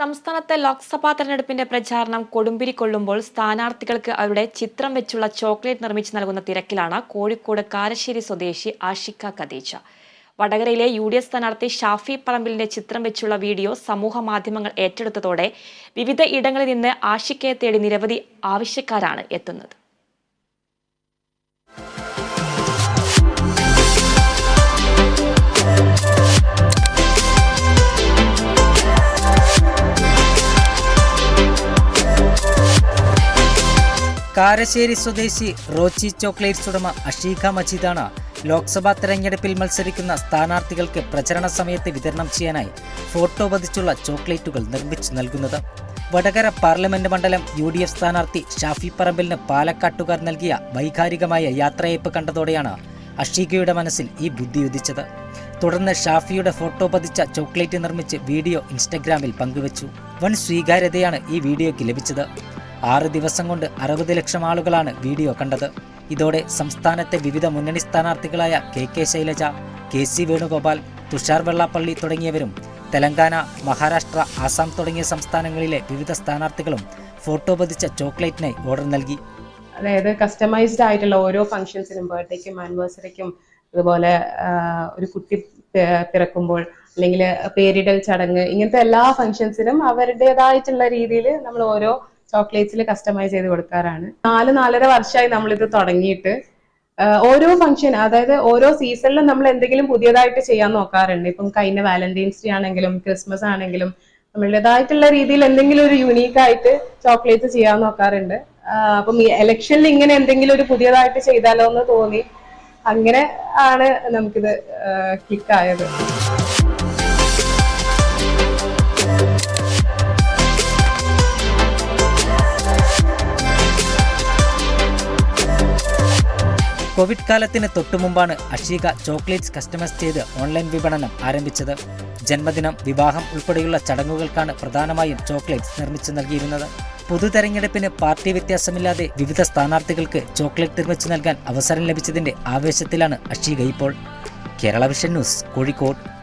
സംസ്ഥാനത്തെ ലോക്സഭാ തെരഞ്ഞെടുപ്പിന്റെ പ്രചാരണം കൊടുമ്പിരി കൊള്ളുമ്പോൾ സ്ഥാനാർത്ഥികൾക്ക് അവരുടെ ചിത്രം വെച്ചുള്ള ചോക്ലേറ്റ് നിർമ്മിച്ചു നൽകുന്ന തിരക്കിലാണ് കോഴിക്കോട് കാരശ്ശേരി സ്വദേശി ആഷിക്ക ഖദീജ. വടകരയിലെ യു ഡി എഫ് സ്ഥാനാർത്ഥി ഷാഫി പറമ്പിലിന്റെ ചിത്രം വെച്ചുള്ള വീഡിയോ സമൂഹ മാധ്യമങ്ങൾ ഏറ്റെടുത്തതോടെ വിവിധ ഇടങ്ങളിൽ നിന്ന് ആഷിക്കയെ തേടി നിരവധി ആവശ്യക്കാരാണ് എത്തുന്നത്. കാരശ്ശേരി സ്വദേശി റോച്ചി ചോക്ലേറ്റ്സ് ഉടമ അഷീഖ മജീദാണ് ലോക്സഭാ തെരഞ്ഞെടുപ്പിൽ മത്സരിക്കുന്ന സ്ഥാനാർത്ഥികൾക്ക് പ്രചരണ സമയത്ത് വിതരണം ചെയ്യാനായി ഫോട്ടോ പതിച്ചുള്ള ചോക്ലേറ്റുകൾ നിർമ്മിച്ചു നൽകുന്നത്. വടകര പാർലമെന്റ് മണ്ഡലം യു ഡി എഫ് സ്ഥാനാർത്ഥി ഷാഫി പറമ്പലിന് പാലക്കാട്ടുകാർ നൽകിയ വൈകാരികമായ യാത്രയയപ്പ് കണ്ടതോടെയാണ് അഷീഖയുടെ മനസ്സിൽ ഈ ബുദ്ധി ഉദിച്ചത്. തുടർന്ന് ഷാഫിയുടെ ഫോട്ടോ പതിച്ച ചോക്ലേറ്റ് നിർമ്മിച്ച് വീഡിയോ ഇൻസ്റ്റഗ്രാമിൽ പങ്കുവച്ചു. വൻ സ്വീകാര്യതയാണ് ഈ വീഡിയോയ്ക്ക് ലഭിച്ചത്. ആറ് ദിവസം കൊണ്ട് അറുപത് ലക്ഷം ആളുകളാണ് വീഡിയോ കണ്ടത്. ഇതോടെ സംസ്ഥാനത്തെ വിവിധ മുന്നണി സ്ഥാനാർത്ഥികളായ K K Shailaja K C Venugopal Thushar Vellappally തുടങ്ങിയവരും തെലങ്കാന മഹാരാഷ്ട്ര ആസാം തുടങ്ങിയ സംസ്ഥാനങ്ങളിലെ വിവിധ സ്ഥാനാർത്ഥികളും ഫോട്ടോ പതിച്ച ചോക്ലേറ്റിനായി ഓർഡർ നൽകി. അതായത് കസ്റ്റമൈസ്ഡ് ആയിട്ടുള്ള ഓരോ ഫംഗ്ഷൻസിനും ബർത്ത്ഡേക്കും ആനിവേഴ്സറിക്കും അതുപോലെ ഒരു കുട്ടി പിറക്കുമ്പോൾ അല്ലെങ്കിൽ പേരിടൽ ചടങ്ങ് ഇങ്ങനത്തെ എല്ലാ ഫംഗ്ഷൻസിനും അവരുടേതായിട്ടുള്ള രീതിയിൽ നമ്മൾ ഓരോ ചോക്ലേറ്റ്സിൽ കസ്റ്റമൈസ് ചെയ്ത് കൊടുക്കാറാണ്. നാല് നാലര വർഷമായി നമ്മളിത് തുടങ്ങിയിട്ട്. ഓരോ ഫംഗ്ഷൻ അതായത് ഓരോ സീസണിലും നമ്മൾ എന്തെങ്കിലും പുതിയതായിട്ട് ചെയ്യാൻ നോക്കാറുണ്ട്. ഇപ്പം കഴിഞ്ഞ വാലന്റൈൻസ് ഡേ ആണെങ്കിലും ക്രിസ്മസ് ആണെങ്കിലും നമ്മളുടേതായിട്ടുള്ള രീതിയിൽ എന്തെങ്കിലും ഒരു യുണീക്ക് ആയിട്ട് ചോക്ലേറ്റ്സ് ചെയ്യാൻ നോക്കാറുണ്ട്. അപ്പം ഈ എലക്ഷനിൽ ഇങ്ങനെ എന്തെങ്കിലും ഒരു പുതിയതായിട്ട് ചെയ്താലോ എന്ന് തോന്നി. അങ്ങനെ ആണ് നമുക്കിത് ക്ലിക്ക് കോവിഡ് കാലത്തിന് തൊട്ടുമുമ്പാണ് അഷീക ചോക്ലേറ്റ്സ് കസ്റ്റമൈസ് ചെയ്ത് ഓൺലൈൻ വിപണനം ആരംഭിച്ചത്. ജന്മദിനം വിവാഹം ഉൾപ്പെടെയുള്ള ചടങ്ങുകൾക്കാണ് പ്രധാനമായും ചോക്ലേറ്റ്സ് നിർമ്മിച്ചു നൽകിയിരുന്നത്. പൊതു തെരഞ്ഞെടുപ്പിന് പാർട്ടി വ്യത്യാസമില്ലാതെ വിവിധ സ്ഥാനാർത്ഥികൾക്ക് ചോക്ലേറ്റ് നിർമ്മിച്ചു നൽകാൻ അവസരം ലഭിച്ചതിന്റെ ആവേശത്തിലാണ് അഷീക ഇപ്പോൾ. Kerala vision news Kozhikode.